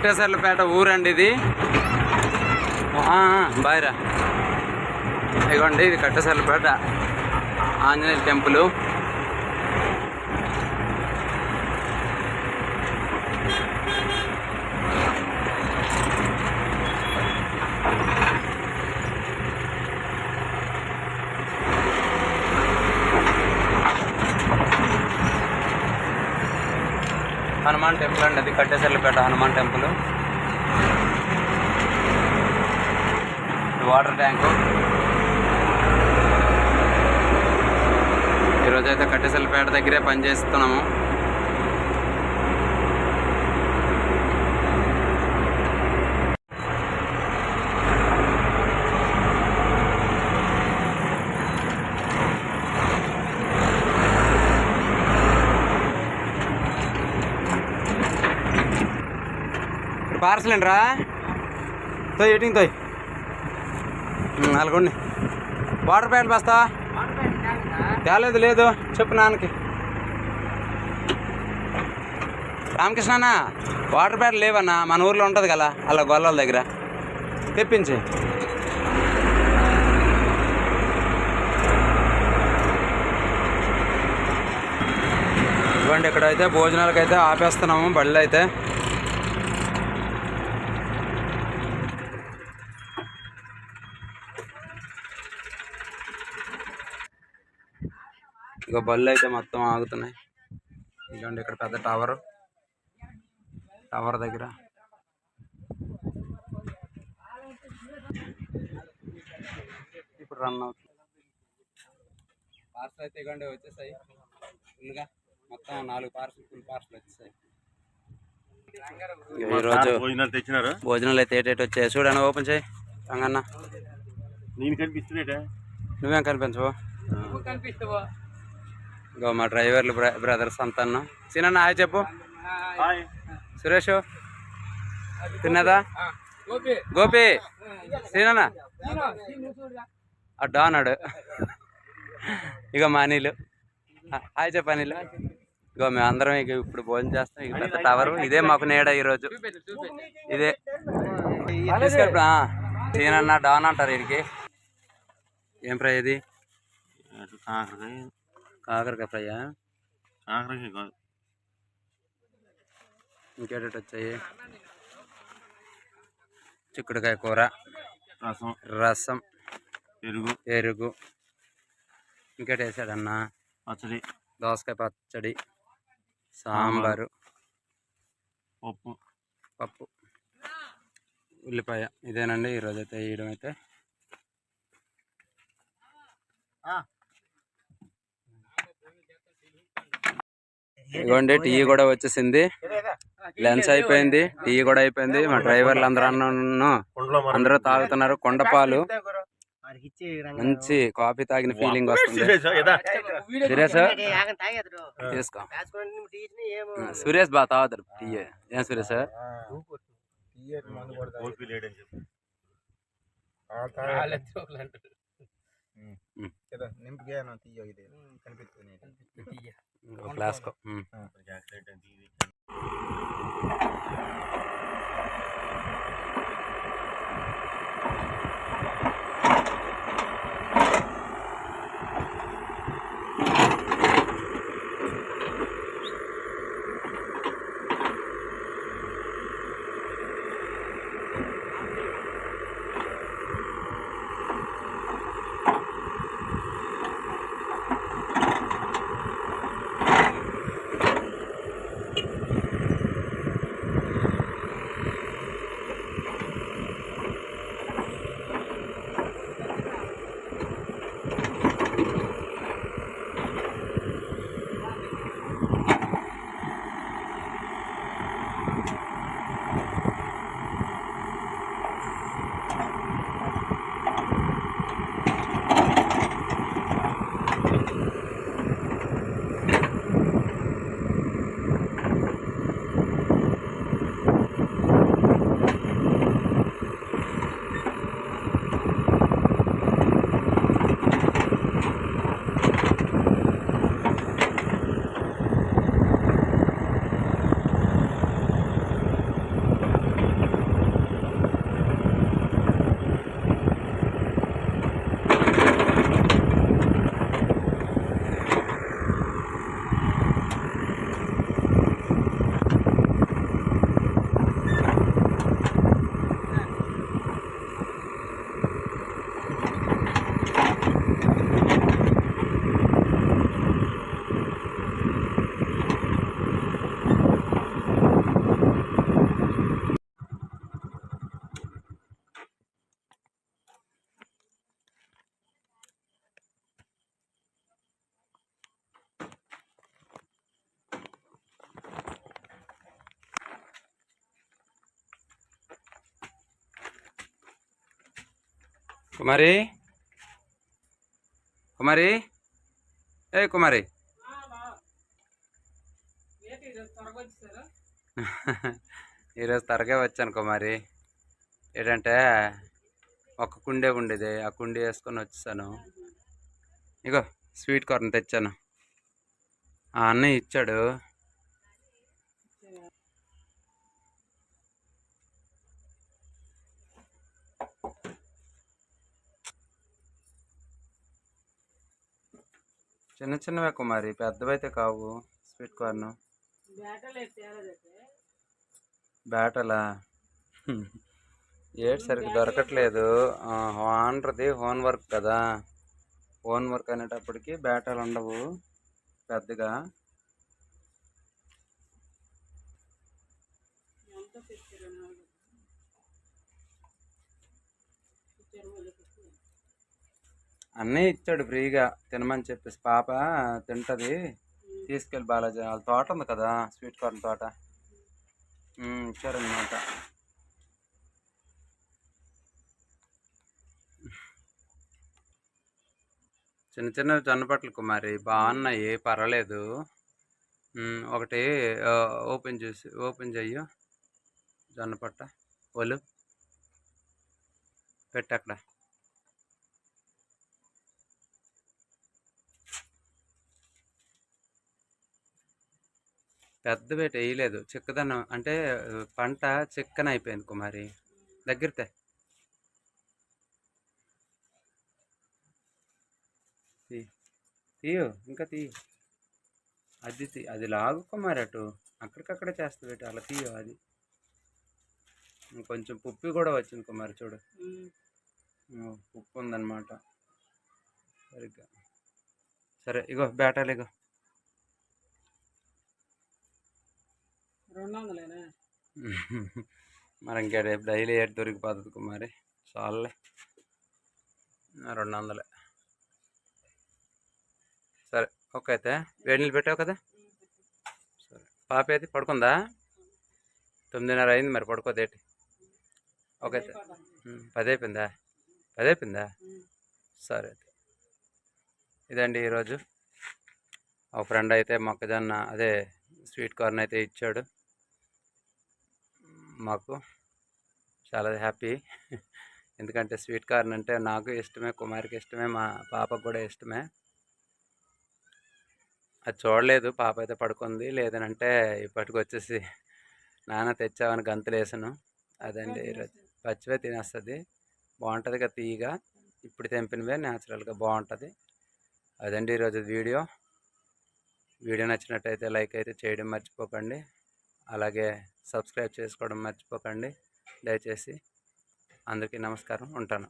కట్టేసర్లపేట ఊరండి ఇది. బాయ్రా ఇదిగోండి ఇది కట్టేసర్లపేట ఆంజనేయ టెంపుల్. హనుమాన్ టెంపుల్ అండి అది Kattesarlapeta Hanuman temple water tank ఈరోజైతే అయితే దగ్గరే పనిచేస్తున్నాము. పార్సల్ అండి రా తోయ్? ఎటింగ్ తోయ్ నల్గొండి వాటర్ ప్యాకెట్ బస్తా? తేలేదు లేదు. చెప్పు నాన్నకి. రామకృష్ణ వాటర్ ప్యాడ్ లేవన్నా మన ఊర్లో ఉంటుంది కదా అలా గొల్లల దగ్గర. తెప్పించి. ఇవ్వండి ఇక్కడైతే భోజనాలకైతే ఆపేస్తున్నాము బళ్ళు అయితే ఇక బళ్ళు అయితే మొత్తం ఆగుతున్నాయి. ఇదిగోండి ఇక్కడ పెద్ద టవర్. టవర్ దగ్గర. ఇప్పుడు రన్ అవుతుంది. పార్సల్ అయితే ఇవ్వండి వచ్చేసాయి. ఫుల్గా మొత్తం నాలుగు పార్సల్ ఫుల్ పార్సల్ వచ్చేసాయి. ఈరోజు భోజనాలు తెచ్చినారు? భోజనాలు అయితే ఏటేటి వచ్చాయి? చూడన్న ఓపెన్ చేయి. రంగన్న. నేను కనిపిస్తున్నాడే నువ్వేం కనిపించవు? ఇగో మా డ్రైవర్లు బ్ర- బ్రదర్స్ అంతా సీనన్న హాయ్ చెప్పు. సురేష్ తిన్నదా? గోపి శ్రీనన్న అడ్డా అన్నాడు. ఇక మా అనిలు. హాయ్ చెప్పు అనిల్. ఇగో మేము అందరం ఇక ఇప్పుడు భోజనం చేస్తాం. ఇక పెద్ద టవర్. ఇదే మాకు నీడ ఈరోజు. ఇదే. తీసుకెళ్ళి సీనన్న డాన్ అంటారు వీడికి ఏం ఇది? కాకరకాయ ఫ్రైయా కాకరకాయ కాదు. ఇంకేటట్టు వచ్చాయి చిక్కుడుకాయ కూర. రసం. రసం. పెరుగు. పెరుగు. ఇంకేటి వేసాడన్నా? పచ్చడి. దోసకాయ పచ్చడి. సాంబారు. పప్పు. పప్పు. ఉల్లిపాయ. ఇదేనండి. ఈరోజు అయితే వేయడం అయితే ఇదిగోండి టీ కూడా వచ్చేసింది. లంచ్ అయిపోయింది టీ కూడా అయిపోయింది. మా డ్రైవర్లు అందరూ అందరూ తాగుతున్నారు కొండపాలు మంచి కాఫీ తాగిన ఫీలింగ్ వస్తుంది. సురేష్ తీసుకో. సురేష్ బాగా తాగుతారు టీ. ఏం సురేష్? నింపుగా తీయ ఇది. కనిపిస్తుంది. ग्लास को हम्म। हाँ। కుమారి? కుమారి? ఏ కుమారి. ఈరోజు త్వరగా వచ్చాను కుమారి. ఏంటంటే ఒక కుండే ఉండేది ఆ కుండీ వేసుకొని వచ్చేసాను. ఇగో స్వీట్ కార్న్ తెచ్చాను. ఆ అన్నయ్య ఇచ్చాడు. చిన్న చిన్నవే కుమారి పెద్దవైతే కావు స్వీట్ కార్న్. బ్యాటలా? ఏడు సరిగ్గా దొరకట్లేదు. ఓనర్ది హోమ్ వర్క్ కదా. హోమ్ వర్క్ అనేటప్పటికి బ్యాటలు ఉండవు పెద్దగా. అన్నీ ఇచ్చాడు ఫ్రీగా తినమని చెప్పేసి పాప తింటుంది. తీసుకెళ్ళి బాలాజీ వాళ్ళ తోట ఉంది కదా స్వీట్ కార్న్ తోట. ఇచ్చారనమాట చిన్న చిన్న జొన్నపట్లు కుమారి బాగున్నాయి పర్వాలేదు. ఒకటి ఓపెన్ చేసి ఓపెన్ చెయ్యు. జొన్నపట్ట ఒలు. పెట్టక్కడ పెద్ద వేట వేయలేదు. చిక్కదనం అంటే పంట చిక్కన అయిపోయింది కుమారి దగ్గరతే. తీ తీయు ఇంకా తీయు. అది తీ అది లాగు కుమారి అటు. అక్కడికక్కడే చేస్తుంది వేట అలా తీయు అది. కొంచెం పుప్పి కూడా వచ్చింది కుమారి చూడు. ఉప్పు ఉందన్నమాట. సరిగ్గా. సరే ఇగో బేటాలు ఇగో. రెండు వందలేనా మరి ఇంకా రేపు డైలీ ఏడు దొరికిపోతుంది కుమారి. చాలులే. ఆ, రెండు వందలే సరే ఓకే అయితే. వేడి నీళ్ళు పెట్టావు కదా? సరే. పాప అయితే పడుకుందా? తొమ్మిదిన్నర అయింది మరి పడుకోదేటి ఓకే అయితే. పది అయిపోయిందా పది అయిపోయిందా సరే అయితే. ఇదండి ఈరోజు. ఒక ఫ్రెండ్ అయితే మొక్కజొన్న అదే స్వీట్ కార్న్ అయితే ఇచ్చాడు. మాకు చాలా హ్యాపీ. ఎందుకంటే స్వీట్ కార్న్ అంటే నాకు ఇష్టమే కుమార్కి ఇష్టమే మా పాపకు కూడా ఇష్టమే. అది చూడలేదు పాప అయితే పడుకుంది. లేదనంటే ఇప్పటికి వచ్చేసి నాన్న తెచ్చావని గంతులు వేసాను. అదండి ఈరోజు పచ్చివే తినేస్తుంది. బాగుంటుంది కదా తీయగా. ఇప్పుడు తెంపినవే న్యాచురల్గా బాగుంటుంది. అదండి ఈరోజు వీడియో. వీడియో నచ్చినట్టయితే లైక్ అయితే చేయడం మర్చిపోకండి. అలాగే సబ్స్క్రైబ్ చేసుకోవడం మర్చిపోకండి. దయచేసి అందరికీ నమస్కారం. ఉంటాను.